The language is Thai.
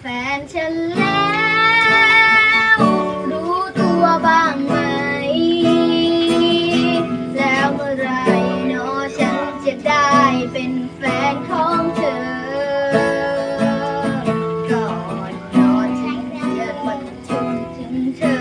แฟนฉันแล้วรู้ตัวบ้างไหม แล้วเมื่อไรเนาฉันจะได้เป็นแฟนของเธอ ก่อนนอนฉันจะปฏิชนถึงเธอ